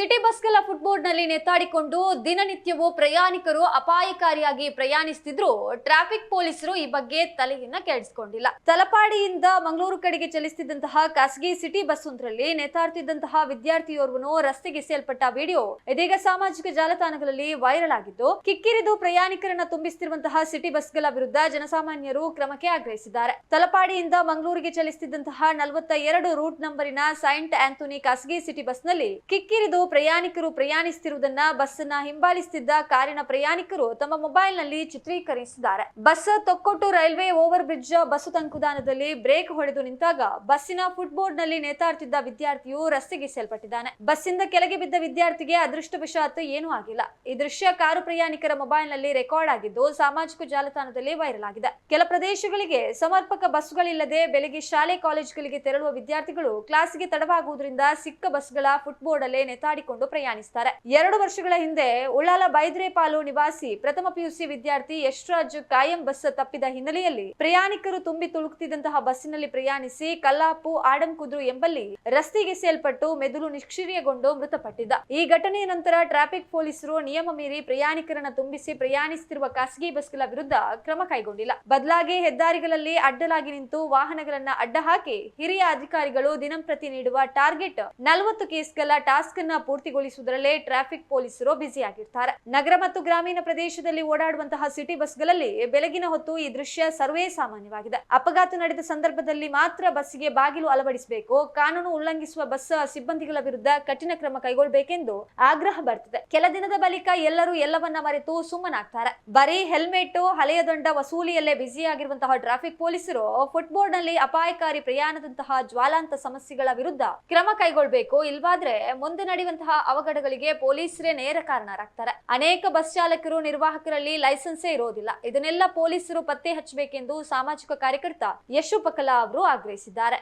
City ಬಸ್ಗಳ footboard ನಲ್ಲಿ ನೆತ್ತಾಡಿಕೊಂಡು ದಿನನಿತ್ಯವೂ ಪ್ರಯಾಣಿಕರು ಅಪಾಯಕಾರಿಯಾಗಿ ಪ್ರಯಾಣಿಸುತ್ತಿದ್ರು ಟ್ರಾಫಿಕ್ ಪೊಲೀಸರು ಈ ಬಗ್ಗೆ ತಲೆಯನ್ನ ಕೆಡಿಸಿಕೊಂಡಿಲ್ಲ. ತಲಪಾಡಿಯಿಂದ ಮಂಗಳೂರು ಕಡೆಗೆ ಚಲಿಸುತ್ತಿದ್ದಂತಹ ಖಾಸಗಿ ಸಿಟಿ ಬಸ್ ಒಂದರಲ್ಲಿ ನೇತಾಡ್ತಿದ್ದಂತಹ ವಿದ್ಯಾರ್ಥಿಯೋರ್ವನು ರಸ್ತೆಗೆ ಸೇಲ್ಪಟ್ಟ ವಿಡಿಯೋ ಇದೀಗ ಸಾಮಾಜಿಕ ಜಾಲತಾಣಗಳಲ್ಲಿ ವೈರಲ್ ಆಗಿದ್ದು, ಕಿಕ್ಕಿರಿದು ಪ್ರಯಾಣಿಕರನ್ನ ತುಂಬಿಸುತ್ತಿರುವಂತಹ ಸಿಟಿ ಬಸ್ಗಳ ವಿರುದ್ಧ ಜನಸಾಮಾನ್ಯರು ಕ್ರಮಕ್ಕೆ ಆಗ್ರಹಿಸಿದ್ದಾರೆ. ತಲಪಾಡಿಯಿಂದ ಮಂಗಳೂರಿಗೆ ಚಲಿಸುತ್ತಿದ್ದಂತಹ ನಲವತ್ತ ಎರಡು ರೂಟ್ ನಂಬರಿನ ಸೈಂಟ್ ಆಂಥೋನಿ ಖಾಸಗಿ ಸಿಟಿ ಬಸ್ನಲ್ಲಿ ಕಿಕ್ಕಿರಿದು ಪ್ರಯಾಣಿಕರು ಪ್ರಯಾಣಿಸುತ್ತಿರುವುದನ್ನ ಬಸ್ ಅನ್ನ ಹಿಂಬಾಲಿಸುತ್ತಿದ್ದ ಕಾರಿನ ಪ್ರಯಾಣಿಕರು ತಮ್ಮ ಮೊಬೈಲ್ನಲ್ಲಿ ಚಿತ್ರೀಕರಿಸಿದ್ದಾರೆ. Bus Thokkottu railway over bridge bus ತಂಕುದಾನದಲ್ಲಿ brake ಹೊಡೆದು ನಿಂತಾಗ ಬಸ್ಸಿನ ಫುಟ್ಬೋರ್ಡ್ನಲ್ಲಿ ನೇತಾಡ್ತಿದ್ದ ವಿದ್ಯಾರ್ಥಿಯು ರಸ್ತೆಗೆ ಸೇಲ್ಪಟ್ಟಿದ್ದಾನೆ ಬಸ್ಸಿಂದ ಕೆಳಗೆ ಬಿದ್ದ ವಿದ್ಯಾರ್ಥಿಗೆ ಅದೃಷ್ಟವಶಾತ್ ಏನೂ ಆಗಿಲ್ಲ. ಈ ದೃಶ್ಯ ಕಾರು ಪ್ರಯಾಣಿಕರ ಮೊಬೈಲ್ನಲ್ಲಿ ರೆಕಾರ್ಡ್ ಆಗಿದ್ದು ಸಾಮಾಜಿಕ ಜಾಲತಾಣದಲ್ಲಿ ವೈರಲ್ ಆಗಿದೆ. ಕೆಲ ಪ್ರದೇಶಗಳಿಗೆ ಸಮರ್ಪಕ ಬಸ್ಗಳಿಲ್ಲದೆ ಬೆಳಗ್ಗೆ ಶಾಲೆ ಕಾಲೇಜುಗಳಿಗೆ ತೆರಳುವ ವಿದ್ಯಾರ್ಥಿಗಳು ಕ್ಲಾಸ್ಗೆ ತಡವಾಗುವುದರಿಂದ ಸಿಕ್ಕ ಬಸ್ಗಳ ಫುಟ್ಬೋರ್ಡ್ ಅಲ್ಲೇ ನೇತಾಡಿಕೊಂಡು ಪ್ರಯಾಣಿಸುತ್ತಾರೆ ಎರಡು ವರ್ಷಗಳ ಹಿಂದೆ ಉಳ್ಳಾಲ ಬೈದ್ರೇಪಾಲು ನಿವಾಸಿ ಪ್ರಥಮ ಪಿಯುಸಿ ವಿದ್ಯಾರ್ಥಿ ಯಶ್ರಾಜ್ ಕಾಯಂ ಬಸ್ ತಪ್ಪಿದ ಹಿನ್ನೆಲೆಯಲ್ಲಿ ಪ್ರಯಾಣಿಕರು ತುಂಬಿ ತುಳುಕುತ್ತಿದ್ದಂತಹ ಬಸ್ಸಿನಲ್ಲಿ ಪ್ರಯಾಣಿಸಿ ಕಲ್ಲಾಪು, ಆಡಂಕುದ್ರು ಎಂಬಲ್ಲಿ ರಸ್ತೆಗೆ ಸೇಲ್ಪಟ್ಟು ಮೆದುಳು ನಿಷ್ಕ್ರಿಯಗೊಂಡು ಮೃತಪಟ್ಟಿದ್ದ. ಈ ಘಟನೆಯ ನಂತರ ಟ್ರಾಫಿಕ್ ಪೊಲೀಸರು ನಿಯಮ ಮೀರಿ ಪ್ರಯಾಣಿಕರನ್ನ ತುಂಬಿಸಿ ಪ್ರಯಾಣಿಸುತ್ತಿರುವ ಖಾಸಗಿ ಬಸ್ಗಳ ವಿರುದ್ಧ ಕ್ರಮ ಕೈಗೊಂಡಿಲ್ಲ. ಬದಲಾಗಿ ಹೆದ್ದಾರಿಗಳಲ್ಲಿ ಅಡ್ಡಲಾಗಿ ನಿಂತು ವಾಹನಗಳನ್ನ ಅಡ್ಡ ಹಾಕಿ ಹಿರಿಯ ಅಧಿಕಾರಿಗಳು ದಿನಂಪ್ರತಿ ನೀಡುವ ಟಾರ್ಗೆಟ್ ನಲವತ್ತು ಕೇಸ್ಗಳ ಟಾಸ್ಕ್ ಅನ್ನ ಪೂರ್ತಿಗೊಳಿಸುವುದರಲ್ಲೇ ಟ್ರಾಫಿಕ್ ಪೊಲೀಸರು ಬ್ಯುಸಿಯಾಗಿರ್ತಾರೆ ನಗರ ಮತ್ತು ಗ್ರಾಮೀಣ ಪ್ರದೇಶದಲ್ಲಿ ಓಡಾಡುವಂತಹ ಸಿಟಿ ಬಸ್ಗಳಲ್ಲಿ ಬೆಳಗಿನ ಹೊತ್ತು ಈ ದೃಶ್ಯ ಸರ್ವೇ ಸಾಮಾನ್ಯವಾಗಿದೆ. ಅಪಘಾತ ನಡೆದ ಸಂದರ್ಭದಲ್ಲಿ ಮಾತ್ರ ಬಸ್ಗೆ ಬಾಗಿಲು ಅಳವಡಿಸಬೇಕು, ಕಾನೂನು ಉಲ್ಲಂಘಿಸುವ ಬಸ್ ಸಿಬ್ಬಂದಿಗಳ ವಿರುದ್ಧ ಕಠಿಣ ಕ್ರಮ ಕೈಗೊಳ್ಳಬೇಕೆಂದು ಆಗ್ರಹ ಬರ್ತಿದೆ ಕೆಲ ದಿನದ ಬಳಿಕ ಎಲ್ಲರೂ ಎಲ್ಲವನ್ನ ಮರೆತು ಸುಮ್ಮನಾಗ್ತಾರೆ. ಬರೀ ಹೆಲ್ಮೆಟ್, ಹಳೆಯ ದಂಡ ವಸೂಲಿಯಲ್ಲೇ ಬ್ಯುಸಿಯಾಗಿರುವಂತಹ ಟ್ರಾಫಿಕ್ ಪೊಲೀಸರು ಫುಟ್ಬೋರ್ಡ್ನಲ್ಲಿ ಅಪಾಯಕಾರಿ ಪ್ರಯಾಣದಂತಹ ಜ್ವಾಲಾಂತ ಸಮಸ್ಯೆಗಳ ವಿರುದ್ಧ ಕ್ರಮ ಕೈಗೊಳ್ಳಬೇಕು ಇಲ್ವಾದ್ರೆ ಮುಂದೆ ನಡೆಯುವಂತಹ ಅವಘಡಗಳಿಗೆ ಪೊಲೀಸರೇ ನೇರ ಕಾರಣರಾಗ್ತಾರೆ. ಅನೇಕ ಬಸ್ ಚಾಲಕರು, ನಿರ್ವಾಹಕರಲ್ಲಿ ಲೈಸೆನ್ಸೇ ಇರೋದಿಲ್ಲ. ಇದನ್ನೆಲ್ಲ ಪೊಲೀಸರು ಪತ್ತೆ ಹಚ್ಚಬೇಕೆಂದು ಸಾಮಾಜಿಕ ಕಾರ್ಯಕರ್ತ ಯಶು ಪಕಲಾ ಅವರು ಆಗ್ರಹಿಸಿದ್ದಾರೆ.